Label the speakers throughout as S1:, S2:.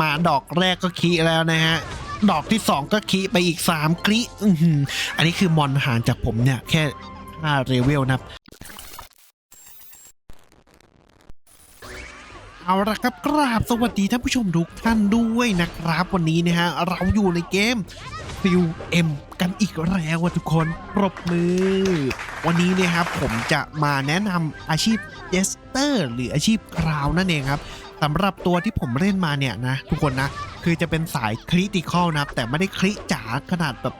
S1: มาดอกแรกก็คีแล้วนะฮะดอกที่สองก็คีไปอีกสามคลิอื้อหืออันนี้คือมอนห่างจากผมเนี่ย แค่ห้าเรเวลนะครับ เอาละครับกราบสวัสดีท่านผู้ชมทุกท่านด้วยนะครับ วันนี้นะฮะ เราอยู่ในเกมฟิวเอ็มกันอีกแล้วทุกคนปรบมือ วันนี้นะครับผมจะมาแนะนำอาชีพเจสเตอร์ หรืออาชีพคราวนั่นเองครับ สำหรับตัวที่ผมเล่นมาเนี่ยนะ ทุกคนนะ คือจะเป็นสายคริติคอลนะครับ แต่ไม่ได้คริจ๋าขนาดแบบ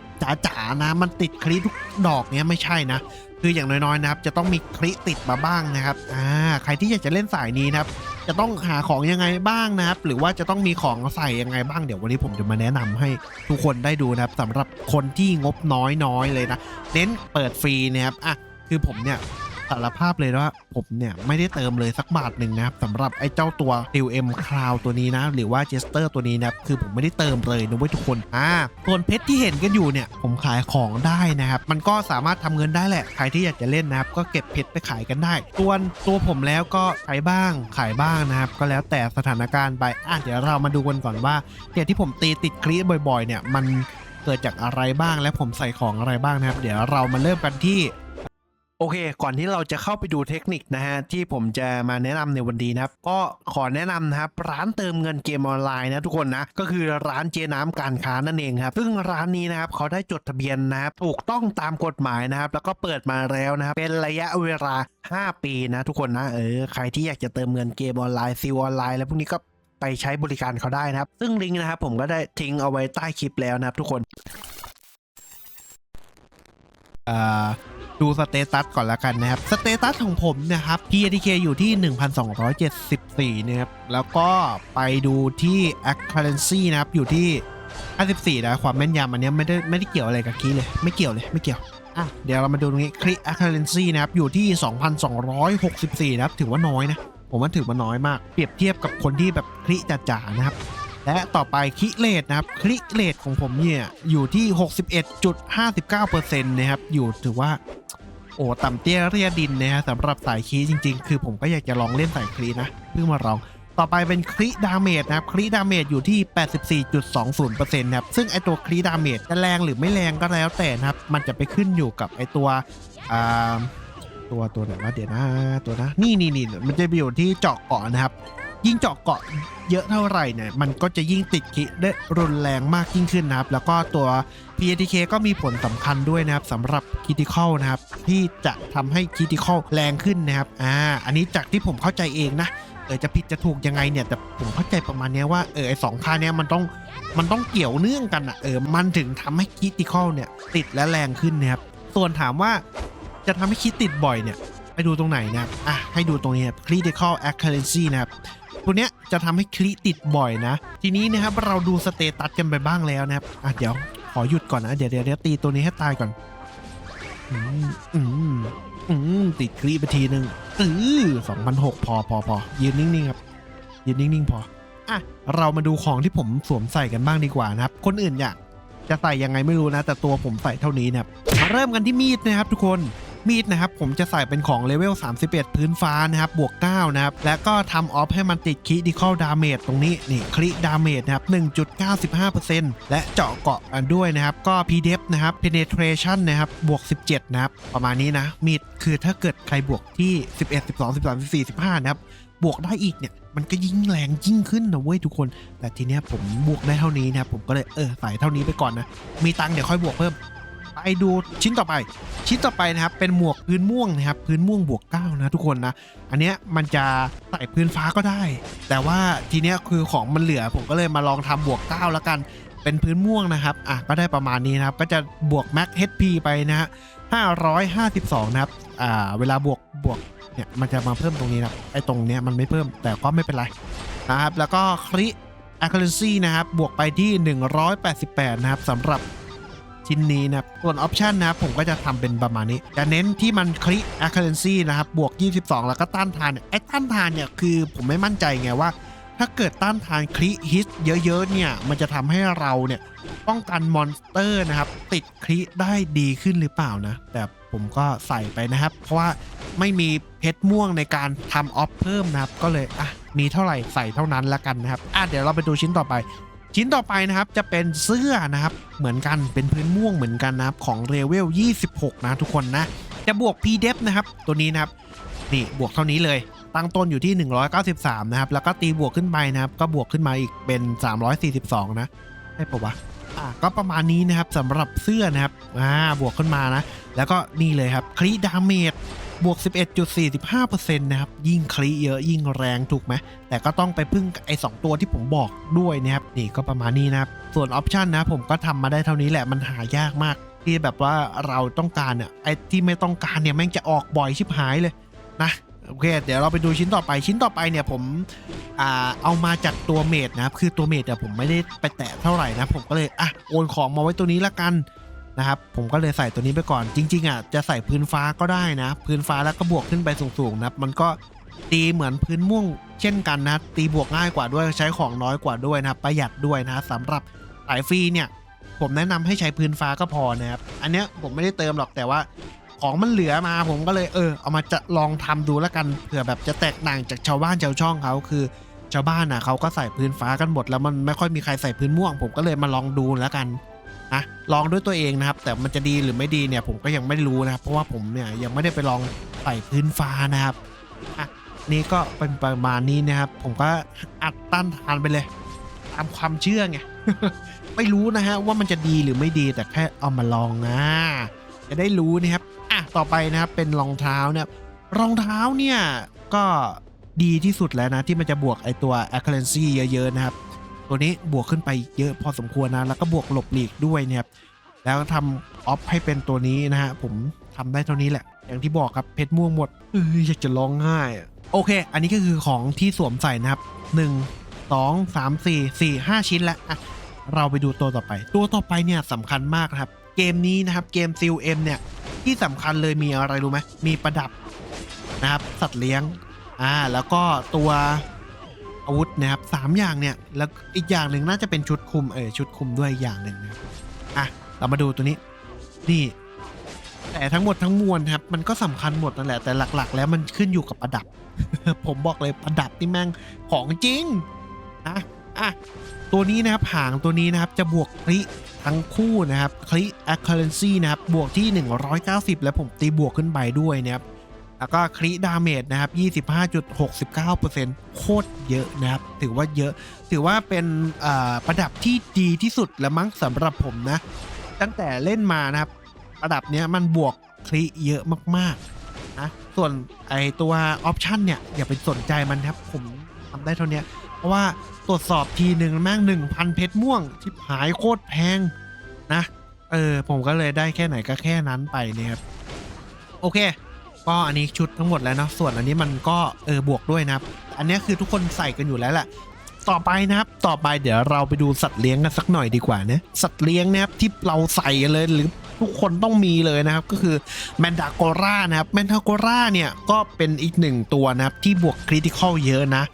S1: จ๋าๆนะ มันติดคริทุกดอกเนี้ยไม่ใช่นะคืออย่างน้อยๆนะครับ จะต้องมีคริติดมาบ้างนะครับอ่าใครที่อยากจะเล่นสายนี้นะครับ จะต้องหาของยังไงบ้างนะครับ หรือว่าจะต้องมีของใส่ยังไงบ้างเดี๋ยววันนี้ผมจะมาแนะนำให้ทุกคนได้ดูนะครับสำหรับคนที่งบน้อยๆเลยนะเน้นเปิดฟรีนะครับอะคือผมเนี่ย สารภาพเลยว่าผมเนี่ยไม่ได้เติมเลยสักบาทหนึ่งนะครับสำหรับไอ้เจ้าตัว DM Cloud ตัวนี้นะ หรือว่า Jester ตัวนี้นะคือผมไม่ได้เติมเลยนะเว้ยทุกคนอ่าส่วนเพชรที่เห็นกันอยู่เนี่ยผมขายของได้นะครับ มันก็สามารถทำเงินได้แหละ ใครที่อยากจะเล่นนะครับ ก็เก็บเพชรไปขายกันได้ส่วนตัวผมแล้วก็ขายบ้างขายบ้างนะครับ ก็แล้วแต่สถานการณ์ไปอะเดี๋ยวเรามาดูกันก่อนว่าเนี่ยที่ผมตีติดคลีบ่อยๆ เนี่ยมันเกิดจากอะไรบ้างและผมใส่ของอะไรบ้างนะครับ เดี๋ยวเรามาเริ่มกันที่ โอเค ก่อนที่เราจะเข้าไปดูเทคนิคนะฮะที่ผมจะมาแนะนำในวันนี้นะครับ ก็ขอแนะนำนะครับร้านเติมเงินเกมออนไลน์นะทุกคนนะก็คือร้านเจน้ำการค้านั่นเองครับซึ่งร้านนี้นะครับเขาได้จดทะเบียนนะครับถูกต้องตามกฎหมายนะครับ แล้วก็เปิดมาแล้วนะครับเป็นระยะเวลา 5 ปีนะทุกคนนะเออใครที่อยากจะเติมเงินเกมออนไลน์ซิลออนไลน์แล้วพวกนี้ก็ไปใช้บริการเขาได้นะครับ ซึ่งลิงก์นะครับผมก็ได้ทิ้งเอาไว้ใต้คลิปแล้วนะครับทุกคนอ่า ดูสเตตัสก่อนละกันนะครับ สเตตัสของผมนะครับ PATK อยู่ที่ 1274 นะครับ แล้วก็ไปดูที่ Accuracy นะครับ อยู่ที่ 54 นะ ความแม่นยำอันนี้ไม่ได้ไม่ได้เกี่ยวอะไรกับคีเลย ไม่เกี่ยวเลย ไม่เกี่ยวอะเดี๋ยวเรามาดูตรงนี้คลิ Accuracy นะครับ อยู่ที่ 2264 นะครับ ถือว่าน้อยนะ ผมว่าถือว่าน้อยมาก เปรียบเทียบกับคนที่แบบคลิจ๋าๆนะครับ และต่อไปคิเลทนะครับคลิเลทของผมเนี่ยอยู่ที่ 61.59%นะครับอยู่ถือว่าโอ้ต่ำเตี้ยเรียดินนะฮะสำหรับสายคีจริง ๆ คือผมก็อยากจะลองเล่นสายคีนะเพิ่งมาลอง ต่อไปเป็นคลีดาเมจนะครับคลีดาเมจอยู่ที่ 84.20%นะครับซึ่งไอตัวคลีดาเมจจะแรงหรือไม่แรงก็แล้วแต่นะครับมันจะไปขึ้นอยู่กับไอตัวอ่าตัวตัวไหนวะเดี๋ยวนะตัวนะนี่นี่นี่มันจะไปอยู่ที่เจาะเกาะนะครับ ยิ่งเจาะเกาะเยอะเท่าไหร่เนี่ยมันก็จะยิ่งติดคิได้รุนแรงมากยิ่งขึ้นนะครับ แล้วก็ตัว PATK ก็มีผลสำคัญด้วยนะครับสำหรับ Critical นะครับ ที่จะทำให้ Critical แรงขึ้นนะครับอ่าอันนี้จากที่ผมเข้าใจเองนะเออจะผิดจะถูกยังไงเนี่ยแต่ผมเข้าใจประมาณนี้ว่าเออไอสองค่าเนี้ยมันต้องมันต้องเกี่ยวเนื่องกันอะเออมันถึงทำให้ Critical เนี่ยติดและแรงขึ้นนะครับส่วนถามว่าจะทำให้คิดติดบ่อยเนี่ย ไปดูตรงไหนนะครับอะให้ดูตรงนี้ครับ critical accuracy นะครับตัวเนี้ยจะทำให้คลิติดบ่อยนะ ทีนี้นะครับเราดูสเตตัสกันไปบ้างแล้วนะครับอะเดี๋ยวขอหยุดก่อนนะ เดี๋ยวเดี๋ยวยวตีตัวนี้ให้ตายก่อนอืมอืมอืมติดคลิไปทีหนึ่งเออสองพันหกพอพอพอยืนนิ่งๆครับยืนนิ่งๆพออะเรามาดูของที่ผมสวมใส่กันบ้างดีกว่านะครับ คนอื่นอยากจะใส่ยังไงไม่รู้นะ แต่ตัวผมใส่เท่านี้นะครับมาเริ่มกันที่มีดนะครับทุกคน มีดนะครับผมจะใส่เป็นของเลเวล 31 พื้นฟ้านะครับบวก 9 นะครับ แล้วก็ทำออฟให้มันติดค r ดิคอลดาเมจตรงนี้นี่คริดาเมจนะครับ 1.95%และเจาะเกาะกันด้วยนะครับ ก็ PDF นะครับ penetration นะครับบวก 17 นะครับ ประมาณนี้นะ มีดคือถ้าเกิดใครบวกที่ 11 12 13 14 15 นะครับ บวกได้อีกเนี่ยมันก็ยิ่งแรงยิ่งขึ้นนะเว้ยทุกคน แต่ทีเนี้ยผมบวกได้เท่านี้นะครับผมก็เลยเออใส่เท่านี้ไปก่อนนะมีตังค์เดี๋ยวค่อยบวกเพิ่ม ดูชิ้นต่อไป ชิ้นต่อไปนะครับเป็นหมวกพื้นม่วงนะครับพื้นม่วงบวก9นะทุกคนนะ อันเนี้ยมันจะใส่พื้นฟ้าก็ได้ แต่ว่าทีเนี้ยคือของมันเหลือผมก็เลยมาลองทำบวก9แล้วกันเป็นพื้นม่วงนะครับอะก็ได้ประมาณนี้นะครับก็จะบวก Max HP ไปนะฮะ552 นะครับอ่าเวลาบวกบวกเนี่ยมันจะมาเพิ่มตรงนี้นะไอ้ตรงเนี้ยมันไม่เพิ่มแต่ก็ไม่เป็นไรนะครับแล้วก็คริ accuracy นะครับบวกไปที่ 188 นะครับสำหรับ ชิ้นนี้นะครับส่วนออปชันนะครับผมก็จะทำเป็นประมาณนี้จะเน้นที่มันคลิ accuracy นะครับบวก 22 แล้วก็ต้านทานไอ้ต้านทานเนี่ยคือผมไม่มั่นใจไงว่า ถ้าเกิดต้านทานคลิฮิตเยอะๆเนี่ยมันจะทำให้เราเนี่ยป้องกันมอนสเตอร์นะครับติดคลิได้ดีขึ้นหรือเปล่านะแต่ผมก็ใส่ไปนะครับ เพราะว่าไม่มีเพชรม่วงในการทำออฟเพิ่มนะครับ ก็เลยอะมีเท่าไหร่ใส่เท่านั้นละกันนะครับอะเดี๋ยวเราไปดูชิ้นต่อไป ชิ้นต่อไปนะครับจะเป็นเสื้อนะครับเหมือนกันเป็นพื้นม่วงเหมือนกันนะครับของเรเวล 26 นะทุกคนนะ จะบวก p d e f นะครับ ตัวนี้นะครับนี่บวกเท่านี้เลย ตั้งต้นอยู่ที่ 193 นะครับ แล้วก็ตีบวกขึ้นไปนะครับ ก็บวกขึ้นมาอีกเป็น 342 นะได้ปะวะอะก็ประมาณนี้นะครับสำหรับเสื้อนะครับอ่าบวกขึ้นมานะ แล้วก็นี่เลยครับคลีดาเมจ บวก 11.45%นะครับ ยิ่งคลีเยอะยิ่งแรงถูกไหม แต่ก็ต้องไปพึ่งไอ้สตัวที่ผมบอกด้วยนะครับ นี่ก็ประมาณนี้นะครับ ส่วนออปชันนะผมก็ทำมาได้เท่านี้แหละ มันหายากมาก ที่แบบว่าเราต้องการเนี่ยไอ้ที่ไม่ต้องการเนี่ยแม่งจะออกบ่อยชิบหายเลยนะโอเค เดี๋ยวเราไปดูชิ้นต่อไปชิ้นต่อไปเนี่ยผมอ่าเอามาจากตัวเมดนะครับ คือตัวเมดเนี่ยผมไม่ได้ไปแตะเท่าไหร่นะ ผมก็เลยอะโอนของมาไว้ตัวนี้ละกัน นะครับผมก็เลยใส่ตัวนี้ไปก่อนจริง ๆอะจะใส่พื้นฟ้าก็ได้นะ พื้นฟ้าแล้วก็บวกขึ้นไปสูงๆนะมันก็ตีเหมือนพื้นม่วงเช่นกันนะตีบวกง่ายกว่าด้วยใช้ของน้อยกว่าด้วยนะครับประหยัดด้วยนะสำหรับสายฟรีเนี่ย ผมแนะนำให้ใช้พื้นฟ้าก็พอนะครับอันเนี้ยผมไม่ได้เติมหรอกแต่ว่า ของมันเหลือมาผมก็เลยเออ เอามาจะลองทำดูแล้วกันเผื่อแบบจะแตกต่างจากชาวบ้านชาวช่องเขาคือชาวบ้านอะเขาก็ใส่พื้นฟ้ากันหมดแล้วมันไม่ค่อยมีใครใส่พื้นม่วง ผมก็เลยมาลองดูแล้วกัน นะลองด้วยตัวเองนะครับ แต่มันจะดีหรือไม่ดีเนี่ยผมก็ยังไม่รู้นะครับ เพราะว่าผมเนี่ยยังไม่ได้ไปลองใส่พื้นฟ้านะครับอะนี่ก็เป็นประมาณนี้นะครับ ผมก็อัดต้านทานไปเลย ตามความเชื่อไงไม่รู้นะฮะว่ามันจะดีหรือไม่ดีแต่แค่เอามาลองนะจะได้รู้นะครับอะต่อไปนะครับเป็นรองเท้าเนะครับรองเท้าเนี่ยก็ดีที่สุดแล้วนะที่มันจะบวกไอตัว accuracy เยอะๆนะครับ ตัวนี้บวกขึ้นไปเยอะพอสมควรนะ แล้วก็บวกหลบหลีกด้วยเนะครับแล้วทำออฟให้เป็นตัวนี้นะฮะผมทำได้เท่านี้แหละ อย่างที่บอกครับเพชรม่วงหมดเอออยากจะร้องไห้โอเค อันนี้ก็คือของที่สวมใส่นะครับ 1 2 3 4 4 5 ชิ้นแล้วอะเราไปดูตัวต่อไป ตัวต่อไปเนี่ยสำคัญมากนะครับ เกมนี้นะครับเกม COM เนี่ยที่สำคัญเลยมีอะไรรู้ไหมมีประดับนะครับสัตว์เลี้ยงอ่าแล้วก็ตัว อาวุธนะครับสามอย่างเนี่ยแล้วอีกอย่างหนึ่งน่าจะเป็นชุดคุมเออชุดคุมด้วยอย่างหนึ่งนะอะเรามาดูตัวนี้นี่ แต่ทั้งหมดทั้งมวลครับ มันก็สำคัญหมดนั่นแหละแต่หลัก ๆ แล้วมันขึ้นอยู่กับประดับ ผมบอกเลยประดับนี่แม่งของจริงนะอะตัวนี้นะครับหางตัวนี้นะครับจะบวกคลิทั้งคู่นะครับคลิ accuracy นะครับบวกที่ 190 แล้วผมตีบวกขึ้นไปด้วยนะครับ แล้วก็คลิดาเมจนะครับ 25.69%โคตรเยอะนะครับ ถือว่าเยอะ ถือว่าเป็นประดับที่ดีที่สุดแล้วมั้งสำหรับผมนะ ตั้งแต่เล่นมานะครับ ประดับเนี้ยมันบวกคลิเยอะมากๆนะส่วนไอตัวออปชันเนี่ย อย่าไปสนใจมันครับ ผมทำได้เท่านี้ เพราะว่าตรวจสอบทีหนึ่งแม่งหนึ่งพันเพชรม่วงที่หายโคตรแพงนะ เออ ผมก็เลยได้แค่ไหนก็แค่นั้นไปนี่ยครับ โอเค ก็อันนี้ชุดทั้งหมดแล้วเนาะส่วนอันนี้มันก็เออบวกด้วยนะครับ อันนี้คือทุกคนใส่กันอยู่แล้วแหละต่อไปนะครับ ต่อไปเดี๋ยวเราไปดูสัตว์เลี้ยงกันสักหน่อยดีกว่านะสัตว์เลี้ยงนะครับที่เราใส่กันเลยหรือทุกคนต้องมีเลยนะครับ ก็คือแมนดาโกรานะครับแมนดาโกราเนี่ยก็เป็นอีกหนึ่งตัวนะครับที่บวกคริติคอลเยอะนะ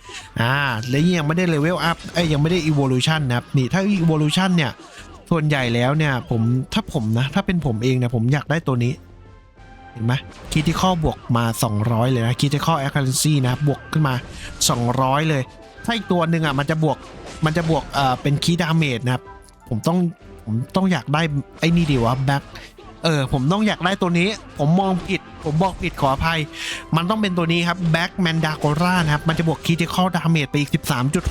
S1: อ่าและยังไม่ได้เลเวลอัพเอ้ยยังไม่ได้อีโวลูชันนะครับนี่ถ้าอีโวลูชันเนี่ยส่วนใหญ่แล้วเนี่ยผมถ้าผมนะถ้าเป็นผมเองเนี่ยผมอยากได้ตัวนี้ เห็นไหมคีที่ข้อบวกมา 200 เลยนะคีที่ข้อแอคเคอเรนซีนะบบวกขึ้นมา 200 เลย ถ้าอีกตัวหนึ่งอะมันจะบวกมันจะบวกเอ่อเป็นคีดาเมจนะครับผมต้องผมต้องอยากได้ไอ้นี่ดีวะแบ็คเออผมต้องอยากได้ตัวนี้ ผมมองผิด ผมบอกผิดขออภัย มันต้องเป็นตัวนี้ครับ Back Mandakora นะครับ มันจะบวก Critical Damage ไปอีก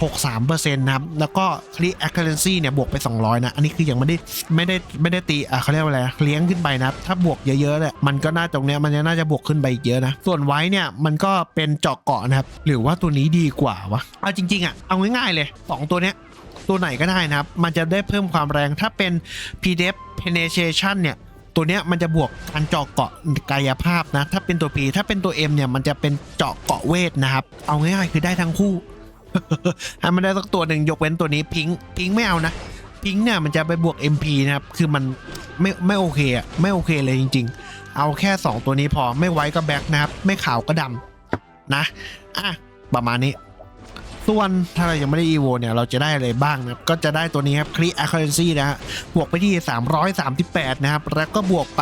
S1: 13.63%นะครับ แล้วก็ Crit Accuracy เนี่ยบวกไป 200 นะ อันนี้คือยังไม่ได้ไม่ได้ไม่ได้ตีอะเขาเรียกว่าอะไรเลี้ยงขึ้นไปนะถ้าบวกเยอะๆเนี่ยมันก็น่าตรงเนี้ยมันจะน่าจะบวกขึ้นไปอีกเยอะนะ ส่วนไว้เนี่ยมันก็เป็นเจาะเกาะนะครับ หรือว่าตัวนี้ดีกว่าวะเอาจริงๆอะเอาง่ายๆเลย 2 ตัวเนี้ยตัวไหนก็ได้นะครับ มันจะได้เพิ่มความแรงถ้าเป็น PDF Penetration เนี่ย ตัวเนี้ยมันจะบวกการเจาะเกาะกายภาพนะ ถ้าเป็นตัว P ถ้าเป็นตัว M เนี่ยมันจะเป็นเจาะเกาะเวทนะครับ เอาง่ายๆคือได้ทั้งคู่ให้มันได้สักตัวหนึ่งยกเว้นตัวนี้พิงพิงไม่เอานะพิงเนี่ยมันจะไปบวก MP นะครับ คือมันไม่ไม่โอเคอะไม่โอเคเลยจริง ๆ เอาแค่ 2 ตัวนี้พอไม่ไว้ก็แบ็คนะครับ ไม่ขาวก็ดำนะ อะ ประมาณนี้ ส่วนถ้าเรายังไม่ได้ EVO เนี่ยเราจะได้อะไรบ้างนะครับก็จะได้ตัวนี้ครับ Crit Accuracy นะฮะบวกไปที่ 338 นะครับ แล้วก็บวกไป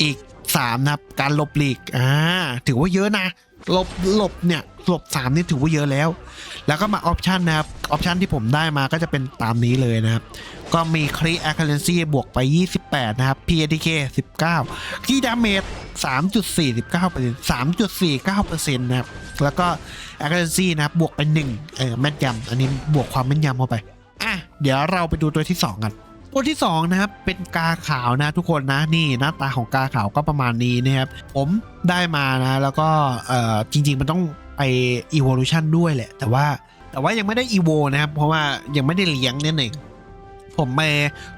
S1: อีก 3 นะครับ การลบหลีกอ่าถือว่าเยอะนะ หลบหลบเนี่ยหลบ3นี่ถือว่าเยอะแล้ว แล้วก็มาออปชันนะครับออปชันที่ผมได้มาก็จะเป็นตามนี้เลยนะครับ ก็มีครี accuracy บวกไป 28 นะครับ PATK 19คีดาเมจ3.49% 3.49%นะครับ แล้วก็ accuracy นะครับบวกไป1เออแม่นยำอันนี้บวกความแม่นยำเข้าไป อะ เดี๋ยวเราไปดูตัวที่ 2 กัน ตัวที่2นะครับเป็นกาขาวนะทุกคนนะนี่หน้าตาของกาขาวก็ประมาณนี้นะครับ ผมได้มานะแล้วก็เอ่อจริง ๆ มันต้องไป evolution ด้วยแหละ แต่ว่าแต่ว่ายังไม่ได้ evo นะครับ เพราะว่ายังไม่ได้เลี้ยงเนี่ยเองผมไป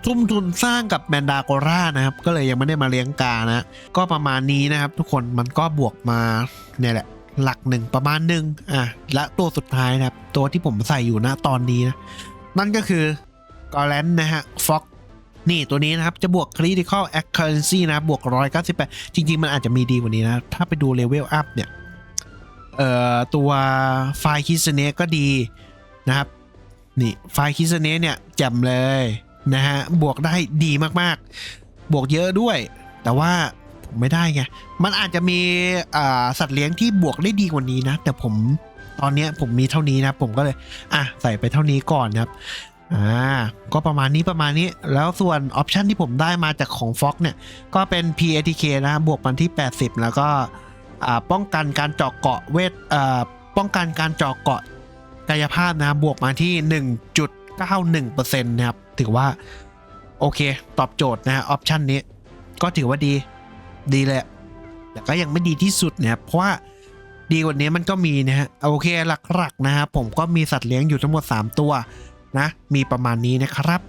S1: ทุ่มทุนสร้างกับแมนดาโกรานะครับ ก็เลยยังไม่ได้มาเลี้ยงกานะก็ประมาณนี้นะครับ ทุกคนมันก็บวกมาเนี่ยแหละหลักหนึ่งประมาณหนึ่งอะและตัวสุดท้ายนะครับ ตัวที่ผมใส่อยู่นะตอนนี้นะนั่นก็คือ กอแลนนะฮะฟ็อกนี่ตัวนี้นะครับ จะบวก critical accuracy นะ บวก 198 จริง ๆ มันอาจจะมีดีกว่านี้นะ ถ้าไปดูเลเวลอัพเนี่ย เอ่อ ตัวไฟคิสเนก็ดีนะครับ นี่ไฟคิสเนเนี่ยแจ่มเลยนะฮะ บวกได้ดีมากๆ บวกเยอะด้วย แต่ว่าผมไม่ได้ไง มันอาจจะมีสัตว์เลี้ยงที่บวกได้ดีกว่านี้นะ แต่ผมตอนเนี้ยผมมีเท่านี้นะ ผมก็เลย อะ ใส่ไปเท่านี้ก่อนนะครับ อ่าก็ประมาณนี้ประมาณนี้แล้วส่วนออปชันที่ผมได้มาจากของ Fox เนี่ย ก็เป็น PATK นะบวกมันที่ 80 แล้วก็อ่าป้องกันการเจาะเกาะเวทอ่าป้องกันการเจาะเกาะกายภาพนะบวกมาที่ 1.91%นะครับถือว่า โอเค ตอบโจทย์นะออปชันนี้ ก็ถือว่าดีดีเละแต่ก็ยังไม่ดีที่สุดนะครับเพราะว่าดีกว่านี้มันก็มีนะฮะโอเคหลักๆนะครับผมก็มีสัตว์เลี้ยงอยู่ทั้งหมด 3 ตัว นะ มีประมาณนี้นะครับ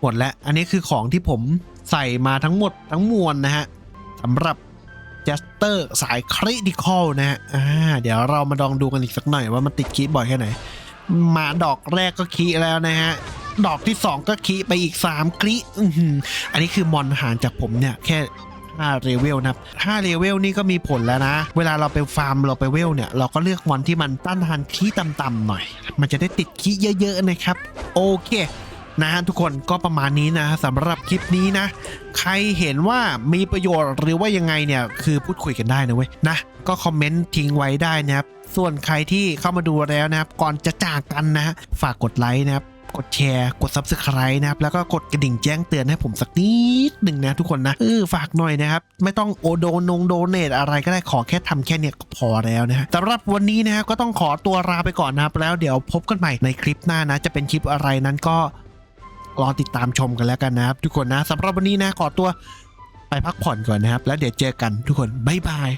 S1: หมดแล้วอันนี้คือของที่ผมใส่มาทั้งหมดทั้งมวลนะฮะสำหรับจัสเตอร์สายคริติคอลนะฮะอ่าเดี๋ยวเรามาลองดูกันอีกสักหน่อยว่ามันติดคีบ่อยแค่ไหน มาดอกแรกก็คีแล้วนะฮะดอกที่ 2 ก็คีไปอีก3คลิอันนี้คือมอนห่างจากผมเนี่ยแค่ 5เลเวลนะครับ5เลเวลนี่ก็มีผลแล้วนะ เวลาเราไปฟาร์มเราไปเวลเนี่ย เราก็เลือกมอนที่มันต้านทานคีย์ต่ำๆหน่อย มันจะได้ติดคีย์เยอะ ๆ นะครับ โอเคนะฮะทุกคนก็ประมาณนี้นะสำหรับคลิปนี้นะ ใครเห็นว่ามีประโยชน์หรือว่ายังไงเนี่ยคือพูดคุยกันได้นะเว้ยนะ ก็คอมเมนต์ทิ้งไว้ได้นะครับส่วนใครที่เข้ามาดูแล้วนะครับ ก่อนจะจากกันนะ ฝากกดไลค์นะครับ กดแชร์กด Subscribe นะครับแล้วก็กดกระดิ่งแจ้งเตือนให้ผมสักนิดหนึ่งนะทุกคนนะเออฝากหน่อยนะครับไม่ต้องโอโดนงโดเนทอะไรก็ได้ขอแค่ทำแค่เนี้ยก็พอแล้วนะฮะสำหรับวันนี้นะครับก็ต้องขอตัวลาไปก่อนนะครับแล้วเดี๋ยวพบกันใหม่ในคลิปหน้านะ จะเป็นคลิปอะไรนั้นก็รอติดตามชมกันแล้วกันนะครับ ทุกคนนะสำหรับวันนี้นะขอตัวไปพักผ่อนก่อนนะครับ แล้วเดี๋ยวเจอกันทุกคนบ๊ายบาย